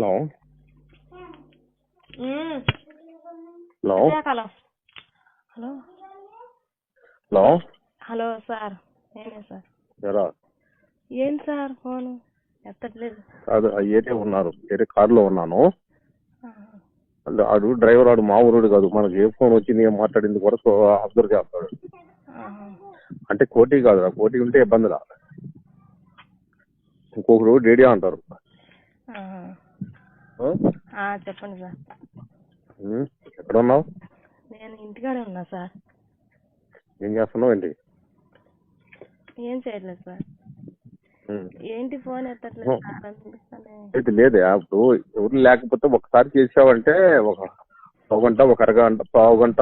Hello. Hello hello hello hello hello sir నేనే sir ఎరా ఏం సార్ ఫోను ఎత్తట్లేదు కాదు ఆ ఏరియా ఉన్నారు వేరే కారులో ఉన్నాను. అంటే ఆడు డ్రైవర్ ఆడు మా ఊరుడు కాదు మనకి ఏ ఫోన్ వచ్చింది ఏం మాట్లాడింది కూడా అబ్జర్వ్ చేస్తాడు. అంటే కోటి కాదు కోటి ఉంటే ఇబ్బంది రా ఇంకొకరు డేడియా అంటారు చెప్పండి సార్. ఎక్కడ ఉన్నావు నేను ఇంటికాడే ఉన్నా సార్. ఏం చేస్తున్నావు ఏంటి? ఏం చేయట్లేదు సార్. ఏంటి ఫోన్ ఎత్తట్లేదు లేదే ఇప్పుడు ఎవరు లేకపోతే ఒకసారి చేసావంటే ఒక ఒక గంట ఒక అరగంట పావు గంట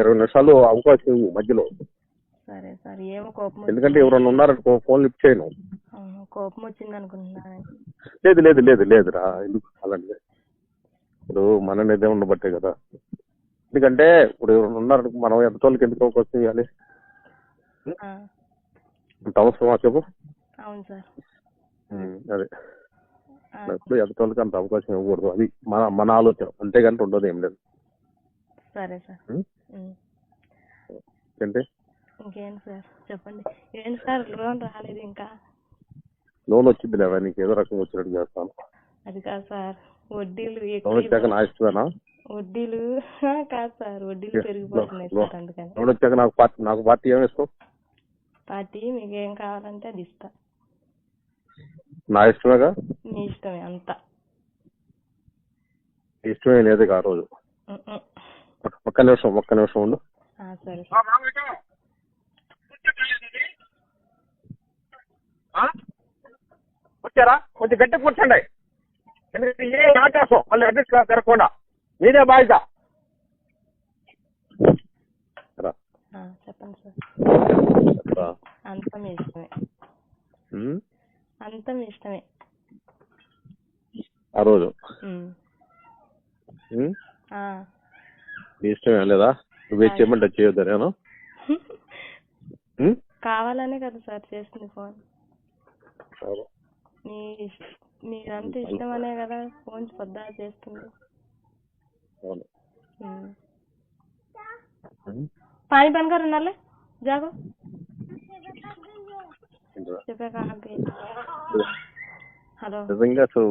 ఇరవై నిమిషాలు అవకాశం ఇవ్వు మధ్యలో. సరే సార్ ఏమో కోపం ఎందుకంటే ఎవరన్నా ఉన్నారనుకో ఫోన్ లిఫ్ట్ చేయను. కోపం వచ్చింది అనుకుంటున్నాను లేదు లేదు లేదు లేదురా ఎందుకు? అలాంటిది. ఇప్పుడు మన నిర్ణయం ఉండబట్టే కదా. ఎందుకంటే ఇప్పుడు ఎవరైనా ఉన్నారనుకో మనం ఎంత వాళ్ళకి ఎందుకు అవకాశం ఇవ్వాలి? అవసరమా చెప్పు అవును సార్. ఉమ్, అదే. ఆ, ఎప్పుడు ఎంత వాళ్ళకి అంత అవకాశం ఇవ్వకూడదు. అది మన మన ఆలోచన. అంతేగాని ఉండదు ఏం లేదు. సరే సార్. ఉమ్, ఉమ్. ఏంటి ఇంకేం సార్? చెప్పండి. ఏంటి సార్? లోన్ రాలేదు ఇంకా. లోన్ వచ్చింది లేదా నీకు ఏదో రకంగా వచ్చినట్టు చేస్తాను. అది కాదు సార్. వడ్డీలు ఎక్కువ వడ్డీలు కాదు సార్. వడ్డీలు పెరిగిపోతున్నాయి లో- సార్ అందుకని. లోన్ వచ్చాక నాకు పార్టీ నాకు పార్టీ ఏమి ఇస్తావు? పార్టీ మీకు ఏం కావాలంటే అది ఇస్తా. నా ఇష్టమేగా? మీ ఇష్టమే అంతా. నీ ఇష్టమే లేదు ఆ రోజు. ఒక్క- నిమిషం ఒక్క నిమిషం ఉండు. ఆ, సరే సార్. వచ్చారా కొంచెం గట్టి కూర్చోండి. ఎందుకంటే ఏ ఆకాశం వాళ్ళు అడ్రస్ తిరగకుండా మీదే బాధ్యత. చెప్పండి సార్. రా. అంతా మీ ఇష్టమే అంతా మీ ఇష్టమే. ఆ రోజు? ఇష్టమే లేదా? నువ్వే చేయమంటే చేయొద్దా నేను ఉమ్? కావాలనే కదా సార్ చేస్తుంది ఫోన్. మీ మీరంతా ఇష్టమనే కదా ఫోన్ పొద్దా చేస్తుంది అవును. ఉమ్. ఉమ్, पानी बंद करो नाले जागो ఏంట్రా? చెప్పాక ఆపి. హలో నిజంగా అసలు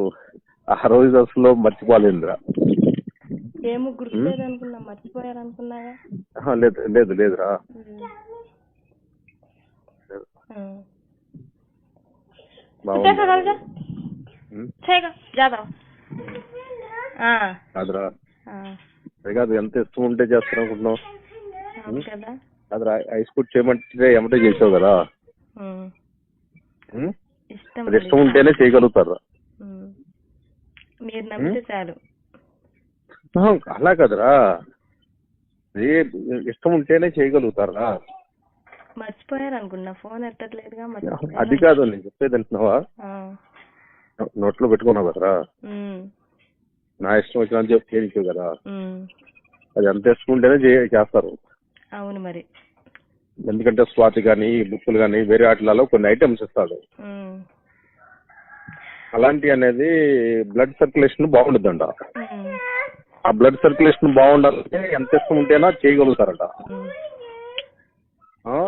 ఆ రోజు అసలు మర్చిపోలేదురా ఏమో గుర్తులేదు అనుకున్నా మర్చిపోయారు అనుకున్నాగా ఆహా, లేదు లేదు లేదురా ఉమ్. లేదు. ఉమ్. బాగుంది. చేయగా కాదురా. అది కాదు ఎంత ఇష్టం ఉంటే చేస్తాను అనుకుంటున్నావు? కాదురా ఐస్ ఫుడ్ చేయమంటే ఎమ్మటే చేసావు కదా? ఇష్టం అది ఇష్టం ఉంటేనే చేయగలుగుతారు. మీరు నమ్మితే చాలు. అలా కదరా. అది ఇష్టం ఉంటేనే చేయగలుగుతారా? మర్చిపోయారు అనుకున్నా ఫోన్ ఎత్తట్లేదుగా అది కాదు నేను చెప్పేది అంటున్నావా. నోట్లో పెట్టుకున్నావు కదరా. నా ఇష్టం వచ్చినంత చెప్పి చేయించు కదా. అది ఎంత ఇష్టం చేస్తారు. అవును మరి. ఎందుకంటే స్వాతి కానీ బుక్కులు కానీ వేరే వాటిలలో కొన్ని ఐటమ్స్ ఇస్తాడు. అలాంటి అనేది బ్లడ్ సర్క్యులేషన్ బాగుంటుందంట ఉమ్. ఆ బ్లడ్ సర్క్యులేషన్ బాగుండాలంటే ఎంత ఇష్టం ఉంటేనా చేయగలుగుతారట.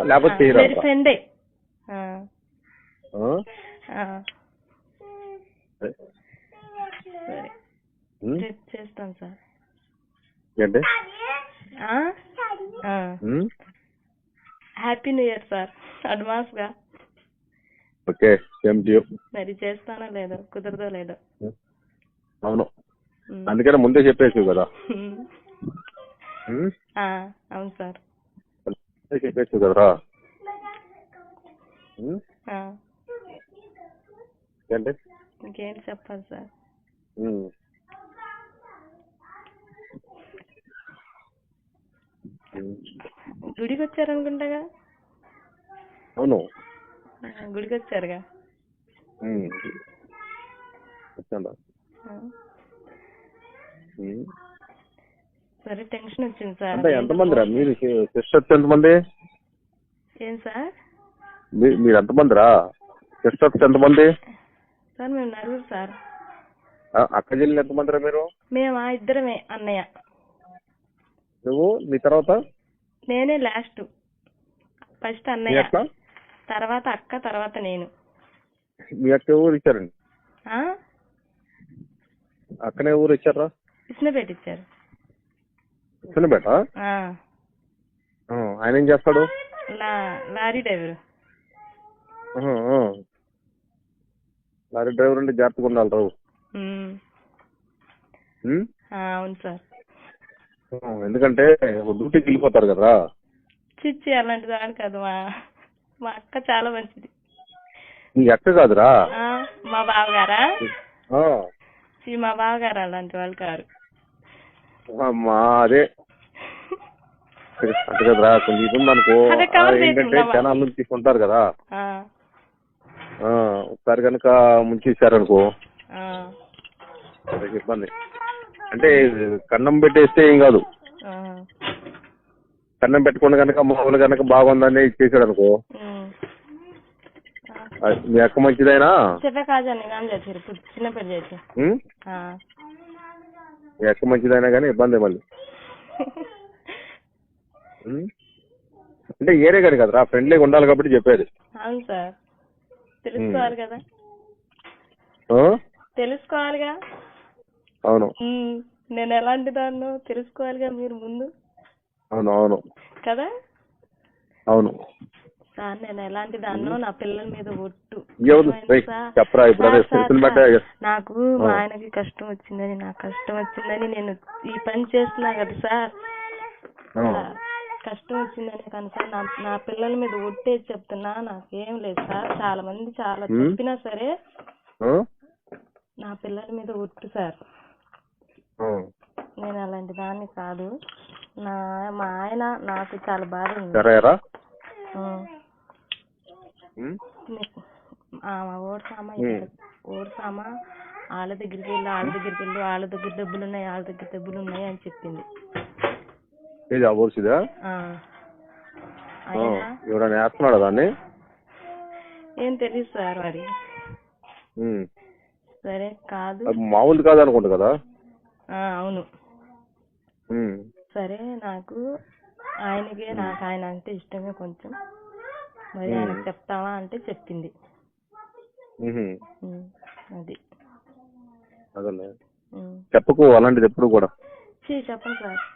లేకపోతే చేయరు. సరే. చేస్తాం సార్. ఏంటి? హ్యాపీ న్యూ ఇయర్ సార్. అడ్వాన్స్గా ఓకే సేమ్ టు. మరి చేస్తానో లేదో కుదరదో లేదో. అవును. అందుకనే ముందే చెప్పేసి కదా. అవును సార్. చెప్పేసి కదరా. ఏంటి? ఇంకేంటి చెప్పాలి సార్. గుడికి వచ్చారనుకుంటాగా అవును. ఆ, గుడికి వచ్చారుగా. వచ్చాను. సరే టెన్షన్ వచ్చింది సార్. అంటే ఎంతమంది రా మీరు సిస్టర్స్ ఎంతమంది? ఏం సార్? మీరు ఎంతమంది రా సిస్టర్స్ ఎంతమంది? సార్ మేము నలుగురు సార్. అక్క చెల్లెలు ఎంతమందిరా మీరు? మేము ఆ ఇద్దరమే అన్నయ్య. నువ్వు నీ తర్వాత? నేనే లాస్ట్. ఫస్ట్ మీ అన్నయ్య అక్క? తర్వాత అక్క తర్వాత నేను. మీ అక్క ఊరు ఇచ్చారండి? ఆ? అక్కనే ఊరు ఇచ్చారా? ఇచ్చినపేట ఇచ్చారు. ఆ, ఆయన ఏం చేస్తాడు? లా లారీ డ్రైవర్. లారీ డ్రైవర్ అంటే జాగ్రత్తగా ఉండాలి రావు. అవును సార్. ఎందుకంటే డ్యూటీకి వెళ్ళిపోతారు కదా. చిచ్చి అలాంటి దాని కాదు మా మా అక్క చాలా మంచిది. నీ అక్క కాదురా? మా బావగారా? మా బావగారు అలాంటి వాళ్ళు కారు. అమ్మా అదే. అంతే కదరా కొంచెం cover ఏంటంటే? జనాల నుంచి తీసుకుంటారు కదా. ఒకసారి కనుక ముంచేసారనుకో ఇబ్బంది. అంటే కన్నం పెట్టేస్తే ఏం కాదు. కన్నం పెట్టకుండా కనుక మామూలు కనుక బాగుందని ఇచ్చేసాడు అనుకో మీ అక్క మంచిదైనా. మీ అక్క మంచిదైనా కానీ ఇబ్బంది మళ్ళీ? అంటే ఏరే కాదు కదరా? ఫ్రెండ్లీగా ఉండాలి కాబట్టి చెప్పేది. అవును సార్. తెలుసుకోవాలి కదా? తెలుసుకోవాలిగా? అవును. నేను ఎలాంటి దాన్నో తెలుసుకోవాలిగా మీరు ముందు. అవును అవును. కదా? అవును. సార్ నేను ఎలాంటి దాన్నో నా పిల్లల మీద ఒట్టు. నాకు మా. ఆయనకి కష్టం వచ్చిందని నాకు కష్టం వచ్చిందని నేను ఈ పని చేస్తున్నా కదా. సార్, కష్టం వచ్చిందని కానీ సార్ నా నా పిల్లల మీద ఒట్టేసి చెప్తున్నా నాకేం లేదు సార్ చాలా మంది చాలా. చెప్పినా సరే? నా పిల్లల మీద ఒట్టు సార్. నేను అలాంటి దాన్ని కాదు నా మా ఆయన నాకు చాలా బాధ ఉంది. ఓడిసామా వాళ్ళ దగ్గరికి వెళ్ళి వాళ్ళ దగ్గరికి వెళ్ళి వాళ్ళ దగ్గర డబ్బులు ఉన్నాయి వాళ్ళ దగ్గర డబ్బులు ఉన్నాయి అని చెప్పింది ఏది ఆ. అయినా ఎవరైనా వేస్తున్నాడా దాన్ని? ఏం తెలియదు సార్ మరి. సరే కాదు. అది మామూలు కాదు అనుకుంటా కదా? ఆ, అవును. సరే నాకు ఆయనకే నాకు ఆయన అంటే ఇష్టమే కొంచెం. మరి ఉం. ఆయనకు చెప్తావా అంటే చెప్పింది. అది. అదలే. ఉం. చెప్పకు అలాంటిది ఎప్పుడు కూడా. చీ చెప్పండి సార్.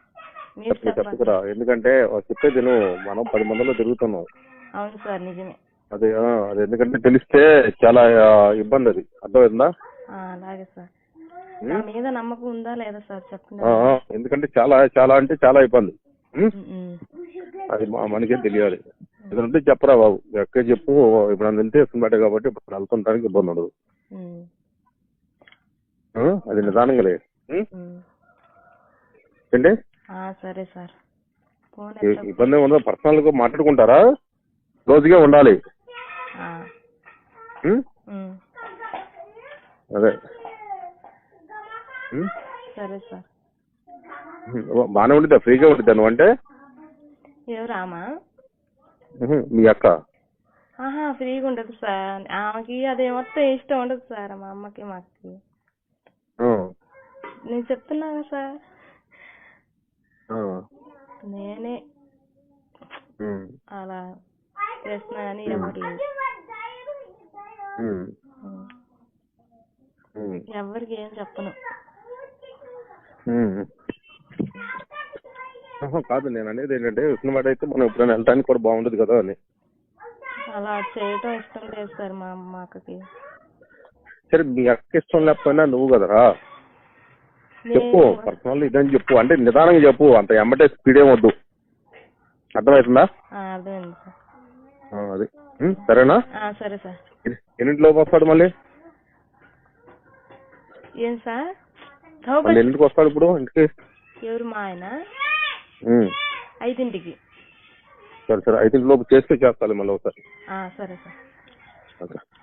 మీరు చెప్పు చెప్పండి. చెప్పుకురా ఎందుకంటే చెప్పేది నువ్వు మనం పది మందిలో తిరుగుతున్నాం. అవును సార్ నిజమే. అది ఆ, అది ఎందుకంటే తెలిస్తే చాలా ఇబ్బంది అది. అర్థమైందా? ఆ, అలాగే సార్. ఉం? నా మీద నమ్మకం ఉందా లేదా సార్? చెప్పండి. ఆ, ఆ, ఎందుకంటే చాలా చాలా అంటే చాలా ఇబ్బంది. అది మా మనకేం తెలియాలి. ఎందుకంటే చెప్పరా బాబు. ఎక్కడ చెప్పు ఇప్పుడు వెళ్తే ఇస్తున్నట్టే కాబట్టి ఇప్పుడు వెళ్తుంటానికి ఇబ్బంది ఉండదు. అది నిదానంగా ఉం. ఏంటి? సరే సార్. ఇబ్బంది ఉండదు. పర్సనల్గా మాట్లాడుకుంటారా? రోజుగా ఉండాలి. ఆ, ఉం? ఉం. అదే? సరే సార్. బాగానే ఉండిద్దా? ఫ్రీగా ఉండిద్దా నువ్వు అంటే? ఎవరామా మీ అక్క? ఆహా ఫ్రీగా ఉండదు సార్. ఆమెకి అదే మొత్తం ఇష్టం ఉండదు సార్ మా అమ్మకి మా అక్కకి ఆ, నేను చెప్తున్నా కదా సార్. నేనే అలా చేస్తున్నా కానీ ఎవరు లేదు ఎవరికి ఏం చెప్పను. కాదు నేను అనేది ఏంటంటే ఉస్మానాబాద్ అయితే మనం ఎప్పుడైనా వెళ్ళడానికి కూడా బాగుండదు కదా అని. అలా చేయటం ఇష్టం లేదు సార్ మా అమ్మ అక్కకి. సరే మీ అక్క ఇష్టం లేకపోయినా నువ్వు కదరా? చెప్పు పర్సనల్ ఇదని చెప్పు అంటే నిదానంగా చెప్పు అంత ఎమ్మటే స్పీడ్ ఏం వద్దు. అర్థమవుతుందా? అర్థమైంది సార్. అది. సరేనా? సరే సార్. ఎన్ని- ఎన్నింటిలోపు వస్తాడు మళ్ళీ? ఏం సార్? మళ్ళీ ఎన్నింటికి వస్తాడు ఇప్పుడు ఇంటికి? ఎవరు మా ఆయన. ఐదింటికి. సరే సరే ఐదు లోపు చేస్తే చేస్తాలి మళ్ళీ ఒకసారి. సరే సార్. ఓకే.